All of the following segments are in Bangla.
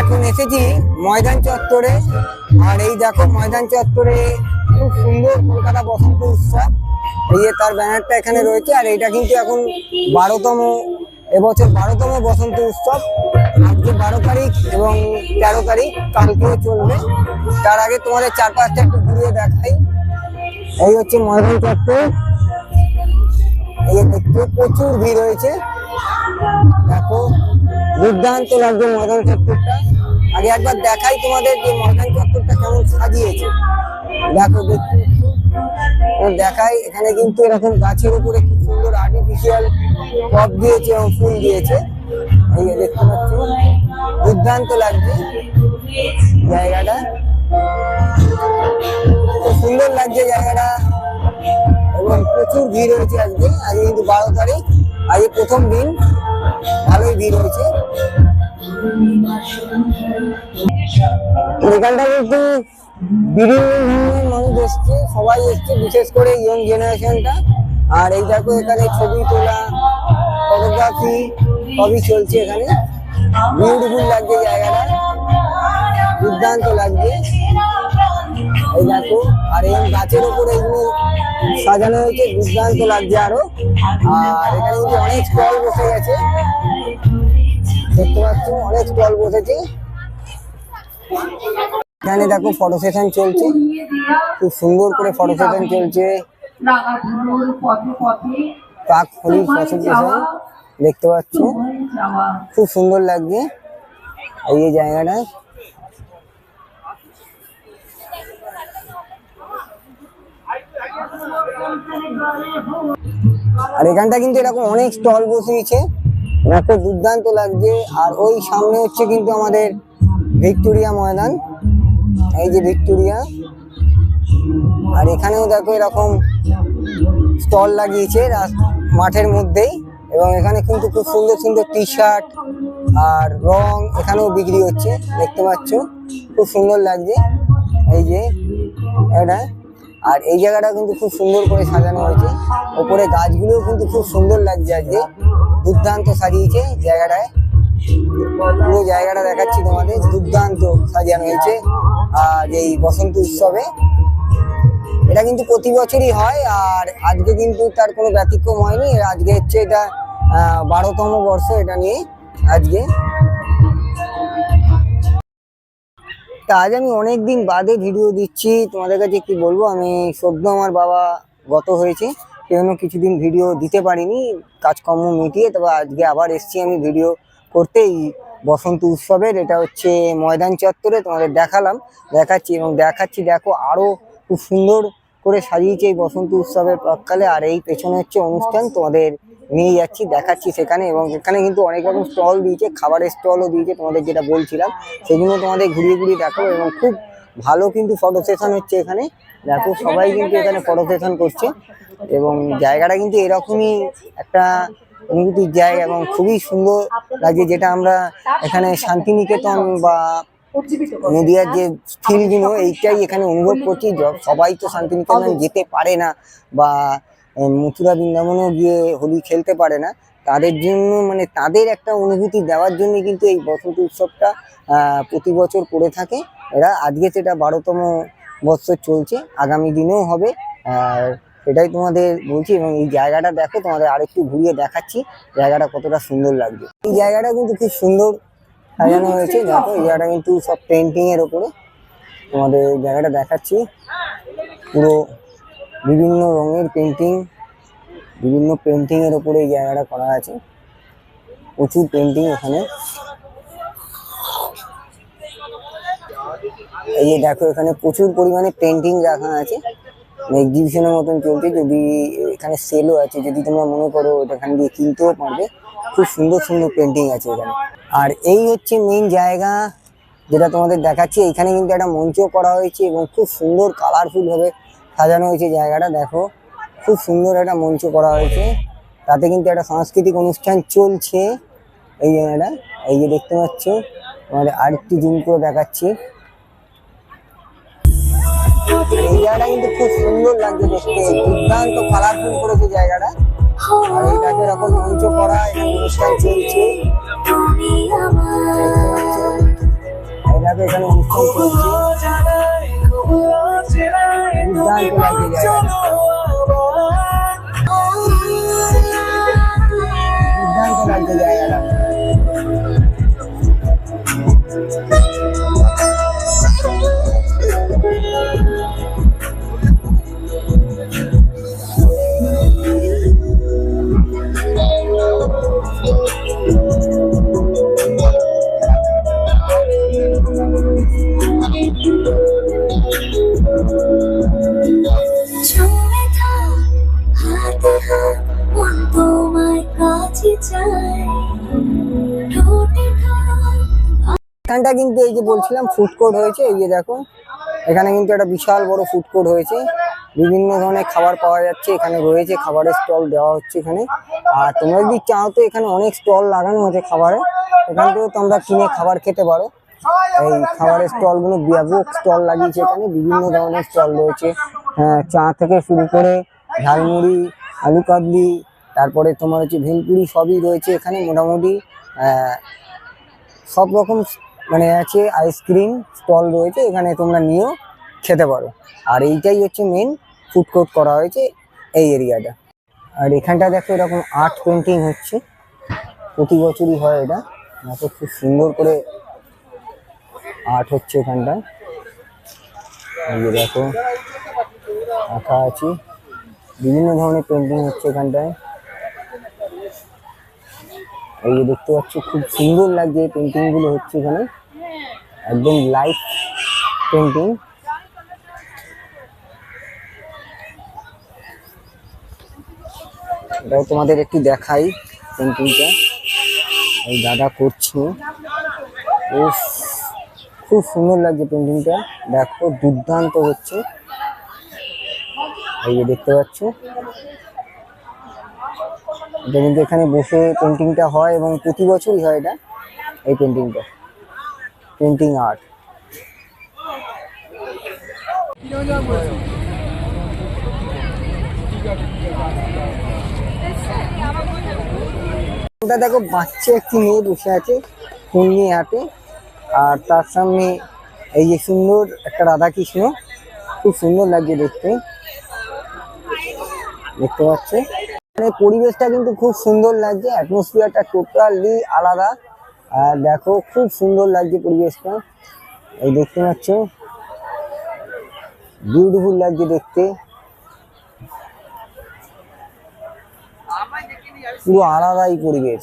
এখন এসেছি ময়দান চত্বরে। আর এই দেখো ময়দান চত্বরে খুব সুন্দর কলকাতা বসন্ত উৎসব। এই তার ব্যানারটা এখানে রয়েছে, আর এটা কিন্তু এখন বারোতম, এবছর বারোতম বসন্ত উৎসব। আজকে বারো তারিখ এবং তেরো তারিখ, কালকেও চলবে। তার আগে তোমাদের চার পাঁচটা একটু ঘুরিয়ে দেখাই। এই হচ্ছে ময়দান চত্বর। এই দেখতে প্রচুর ভিড় হয়েছে। দেখো দুর্দান্ত লাগছে ময়দান চত্বরটা। আগে একবার দেখাই তোমাদের যে ময়দান চত্বরটা কেমন সাজিয়েছে। দেখো দেখতে। ও দেখাই, এখানে কিন্তু এরকম গাছের উপরে খুব সুন্দর আর্টিফিশিয়াল টপ দিয়েছে এবং ফুল দিয়েছে। এই দেখতে পাচ্ছ, দুর্দান্ত লাগছে জায়গাটা। সুন্দর লাগছে জায়গাটা। এবং প্রচুর ভিড় হয়েছে আজকে আজকে কিন্তু বারো তারিখ, আজকে প্রথম দিন। ভালোই ভিড় হয়েছে এখানটা কিন্তু বিভিন্ন ধরনের মানুষ এসছে, সবাই এসছে, বিশেষ করে ইয়ং জেনারেশনটা আর এই দেখো এখানে ছবি তোলা ফটোগ্রাফি সবই চলছে এখানে। বিউটিফুল লাগছে জায়গাটা, দুর্দান্ত লাগছে। এই দেখো, আর এই গাছের উপরে এগুলো সাজানো হয়েছে দুর্দান্ত লাগছে আরও। আর এখানে কিন্তু অনেক স্টল বসে গেছে। দেখতে পাচ্ছ, অনেক স্টল বসেছে। এখানে দেখো ফটো সেশন চলছে। খুব সুন্দর করে ফটো সেশন চলছে। কাক হলির ফটো সেশন দেখতে পাচ্ছ। খুব সুন্দর লাগছে। এই জায়গাটা। আর এখানটা কিন্তু এরকম অনেক স্টল বসিয়েছে। দেখো দুর্দান্ত লাগছে। আর ওই সামনে হচ্ছে কিন্তু আমাদের ভিক্টোরিয়া ময়দান। এই যে ভিক্টোরিয়া। আর এখানেও দেখো এরকম স্টল লাগিয়েছে মাঠের মধ্যেই। এবং এখানে কিন্তু খুব সুন্দর সুন্দর টি শার্ট আর রং এখানেও বিক্রি হচ্ছে। দেখতে পাচ্ছ? খুব সুন্দর লাগছে। এই যে, এটা আর এই জায়গাটা কিন্তু খুব সুন্দর করে সাজানো হয়েছে। ওপরে গাছগুলোও কিন্তু খুব সুন্দর লাগছে আজকে। দুর্দান্ত সাজিয়েছে জায়গাটায়। পুরো জায়গাটা দেখাচ্ছি তোমাদের। দুর্দান্ত সাজানো হয়েছে আর এই বসন্ত উৎসবে। এটা কিন্তু প্রতি বছরই হয় আর আজকে কিন্তু তার কোনো ব্যতিক্রম হয়নি। আজকে হচ্ছে এটা বারোতম বর্ষ এটা নিয়ে আজকে। তা আজ আমি অনেক দিন বাদে ভিডিও দিচ্ছি। তোমাদের কাছে কি বলব? আমি সদ্য আমার বাবা গত হয়েছে, সেজন্য কিছুদিন ভিডিও দিতে পারিনি। কাজকর্ম মিটিয়ে তবে আজকে আবার এসছি আমি ভিডিও করতে এই বসন্ত উৎসবের। এটা হচ্ছে ময়দান চত্বরে তোমাদের দেখালাম, দেখাচ্ছি এবং দেখাচ্ছি, দেখো আরও খুব সুন্দর করে সাজিয়েছে এই বসন্ত উৎসবের প্রাককালে। আর এই পেছনে হচ্ছে অনুষ্ঠান, তোমাদের নিয়ে যাচ্ছি, দেখাচ্ছি সেখানে এবং এখানে কিন্তু অনেক রকম স্টল দিয়েছে, খাবারের স্টলও দিয়েছে তোমাদের যেটা বলছিলাম। সেগুলো তোমাদের ঘুরিয়ে ঘুরিয়ে দেখাবো এবং খুব ভালো কিন্তু ফটো সেশন হচ্ছে এখানে। দেখো, সবাই কিন্তু এখানে ফটো সেশন করছে এবং জায়গাটা কিন্তু এরকমই একটা অনুভূতির জায়গা এবং খুবই সুন্দর লাগে যেটা আমরা এখানে শান্তিনিকেতন বা নদিয়ার যে ফিলগুলো এইটাই এখানে অনুভব করছি। সবাই তো শান্তিনিকেতন যেতে পারে না বা মথুরা বৃন্দাবনেও গিয়ে হোলি খেলতে পারে না। তাদের জন্য মানে তাদের একটা অনুভূতি দেওয়ার জন্য কিন্তু এই বসন্ত উৎসবটা প্রতি বছর করে থাকে। এরা আজকে সেটা বারোতম বৎসর চলছে, আগামী দিনেও হবে। আর সেটাই তোমাদের বলছি এবং এই জায়গাটা দেখো, তোমাদের আরেকটু ঘুরিয়ে দেখাচ্ছি, জায়গাটা কতটা সুন্দর লাগবে এই জায়গাটা কিন্তু খুব সুন্দর সাজানো হয়েছে। দেখো, এই জায়গাটা কিন্তু সব পেন্টিংয়ের ওপরে তোমাদের জায়গাটা দেখাচ্ছি। পুরো বিভিন্ন রঙের পেন্টিং বিভিন্ন পেন্টিং এর উপরে এই জায়গাটা করা আছে। প্রচুর পেন্টিং এখানে। এই যে দেখো, এখানে প্রচুর পরিমাণে পেন্টিং রাখা আছে। এক্সিবিশনের মতন চলছে। যদি এখানে সেলও আছে, যদি তোমরা মনে করো এখানে গিয়ে কিনতেও পারবে, খুব সুন্দর সুন্দর পেন্টিং আছে এখানে। আর এই হচ্ছে মেইন জায়গা যেটা তোমাদের দেখাচ্ছি। এখানে কিন্তু একটা মঞ্চ করা হয়েছে এবং খুব সুন্দর কালারফুল ভাবে সাজানো হয়েছে জায়গাটা দেখো। খুব সুন্দর একটা মঞ্চ করা হয়েছে। তাতে কিন্তু একটা সাংস্কৃতিক অনুষ্ঠান চলছে এই জায়গাটা। এই যে দেখতে পাচ্ছ তোমাদের আরেকটু জুম করে দেখাচ্ছি। এই জায়গাটা কিন্তু খুব সুন্দর লাগছে দেখতে। দুর্দান্ত কালারফুল করেছে জায়গাটা। আর এইটাকে এরকম মঞ্চ করা এখানে অনুষ্ঠান চলছে। এখানে অনুষ্ঠান চলছে। এখানটা কিন্তু এই যে বলছিলাম ফুড কোর্ট হয়েছে, এই যে দেখো। এখানে কিন্তু একটা বিশাল বড় ফুড কোর্ট হয়েছে। বিভিন্ন ধরনের খাবার পাওয়া যাচ্ছে, এখানে রয়েছে, খাবারের স্টল দেওয়া হচ্ছে এখানে। আর তোমরা যদি চাও তো এখানে অনেক স্টল লাগানো আছে খাবারে। এখান থেকেও তোমরা কিনে খাবার খেতে পারো। এই খাবারের স্টলগুলো ব্যাপক স্টল লাগিয়েছে এখানে, বিভিন্ন ধরনের স্টল রয়েছে। হ্যাঁ চা থেকে শুরু করে ঝালমুড়ি, আলু কাবলি, তারপরে তোমার হচ্ছে ভেলপুরি সবই রয়েছে এখানে মোটামুটি। সব রকম মানে আছে আইসক্রিম স্টল রয়েছে, এখানে তোমরা নিয়েও খেতে পারো। আর এইটাই হচ্ছে মেন ফুড কোর্ট করা হয়েছে এই এরিয়াটা আর এখানটা দেখো এরকম আর্ট পেন্টিং হচ্ছে। প্রতি বছরই হয় এটা। দেখো খুব সুন্দর করে আর্ট হচ্ছে এখানটায় দেখো, আঁকা আছে। বিভিন্ন ধরনের পেন্টিং হচ্ছে এখানটায়। এই যে দেখতে পাচ্ছ, খুব সুন্দর লাগছে পেন্টিংগুলো হচ্ছে এখানে। একদম লাইট পেন্টিং এটাও তোমাদের একটু দেখাই পেন্টিংটা এই দাদা করছে। খুব সুন্দর লাগছে পেন্টিংটা দেখো, দুর্দান্ত হচ্ছে। এই যে দেখতে পাচ্ছ এটা কিন্তু এখানে বসে পেন্টিংটা হয় এবং প্রতি বছরই হয় এটা, এই পেন্টিংটা পেন্টিং আর্ট ওটা দেখো, বাচ্চা একটি মেয়ে বসে আছে ফোন নিয়ে হাতে আর তার সামনে এই যে সুন্দর একটা রাধা কৃষ্ণ খুব সুন্দর লাগছে দেখতে। দেখতে পাচ্ছে? মানে পরিবেশটা কিন্তু খুব সুন্দর লাগছে অ্যাটমসফিয়ারটা টোটালি আলাদা। আর দেখো, খুব সুন্দর লাগছে পরিবেশটা। এই দেখতে পাচ্ছ? বিউটিফুল লাগছে দেখতে। পুরো আলাদাই পরিবেশ।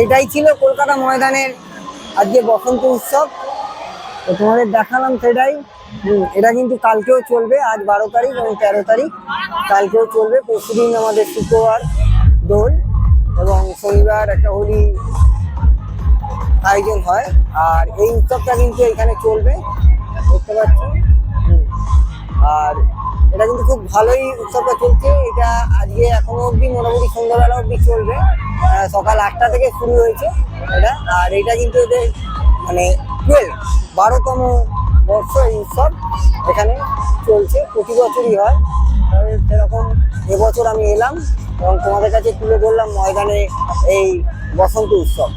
এটাই ছিল কলকাতা ময়দানের আজকে বসন্ত উৎসব। তো তোমাদের দেখালাম সেটাই। এটা কিন্তু কালকেও চলবে, আজ বারো তারিখ এবং তেরো তারিখ। কালকেও চলবে, পরশুদিন আমাদের শুক্রবার দোল। শনিবার একটা হোলি আয়োজন হয়। আর এই উৎসবটা কিন্তু এখানে চলবে, দেখতে পাচ্ছি। আর এটা কিন্তু খুব ভালোই উৎসবটা চলছে। এটা আজকে এখনও অবধি মোটামুটি সন্ধ্যাবেলা অবধি চলবে। সকাল আটটা থেকে শুরু হয়েছে এটা। আর এটা কিন্তু এদের মানে টুয়েলভ বারোতম বর্ষ এই উৎসব এখানে চলছে। প্রতি বছরই হয়। সেরকম এবছর আমি এলাম। এবং তোমাদের কাছে তুলে ধরলাম ময়দানে এই বসন্ত উৎসব।